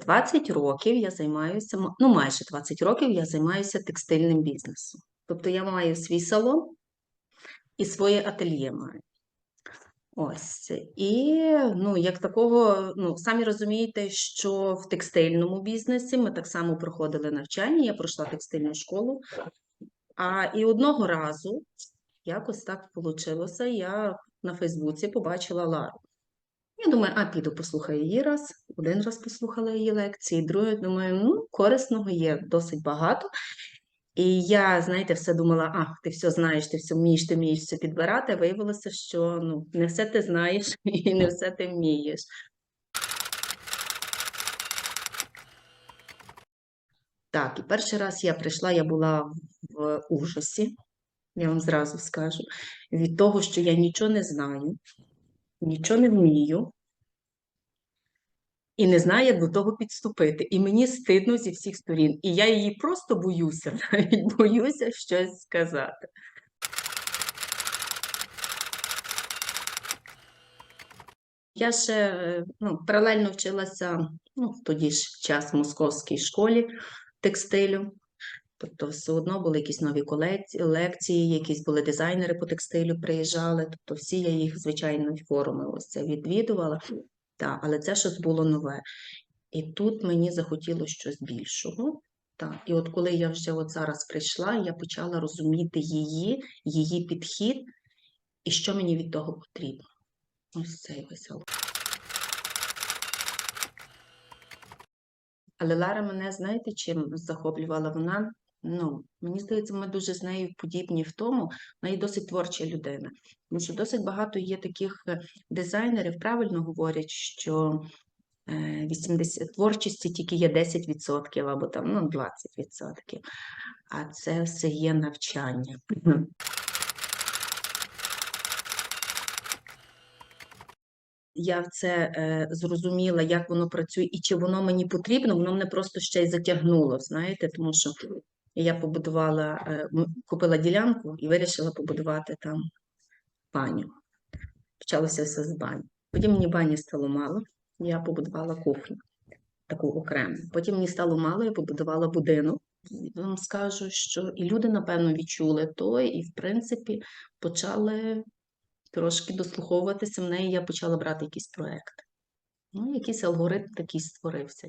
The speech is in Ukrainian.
20 років я займаюся, ну майже 20 років я займаюся текстильним бізнесом. Тобто я маю свій салон і своє ательє маю. Ось. І ну, як такого, ну, самі розумієте, що в текстильному бізнесі ми так само проходили навчання, я пройшла текстильну школу. А і одного разу, якось так вийшло, я на Фейсбуці побачила Лару. Я думаю, а піду послухаю її раз, один раз послухала її лекції, другий, думаю, ну, корисного є досить багато. І я, знаєте, все думала, а, ти все знаєш, ти все вмієш, ти вмієш все підбирати. А виявилося, що ну, не все ти знаєш і не все ти вмієш. Так, і перший раз я прийшла, я була в ужасі, я вам зразу скажу, від того, що я нічого не знаю, нічого не вмію. І не знаю, як до того підступити. І мені стидно зі всіх сторін. І я її просто боюся, навіть боюся щось сказати. Я ще е, ну, паралельно вчилася ну, тоді ж час в московській школі текстилю. Тобто, все одно були якісь нові лекції, якісь були дизайнери по текстилю приїжджали. Тобто, всі я їх, звичайно, форуми ось це відвідувала. Так, але це щось було нове. І тут мені захотілося щось більшого. Так, і от коли я вже от зараз прийшла, я почала розуміти її, її підхід і що мені від того потрібно. Ось цей весело. Але Лара мене, знаєте, чим захоплювала? Вона, ну, мені здається, ми дуже з нею подібні в тому, вона є досить творча людина. Тому що досить багато є таких е, дизайнерів, правильно говорять, що е, 80, творчості тільки є 10% або там, ну, 20%. А це все є навчання. Я це е, зрозуміла, як воно працює і чи воно мені потрібно, воно мене просто ще й затягнуло, знаєте, тому що я побудувала, е, купила ділянку і вирішила побудувати там баню. Почалося все з бані. Потім мені бані стало мало, я побудувала кухню таку окрему. Потім мені стало мало, я побудувала будинок. Вам скажу, що і люди, напевно, відчули то, і, в принципі, почали трошки дослуховуватися в неї, я почала брати якісь проекти. Ну, якийсь алгоритм такий створився.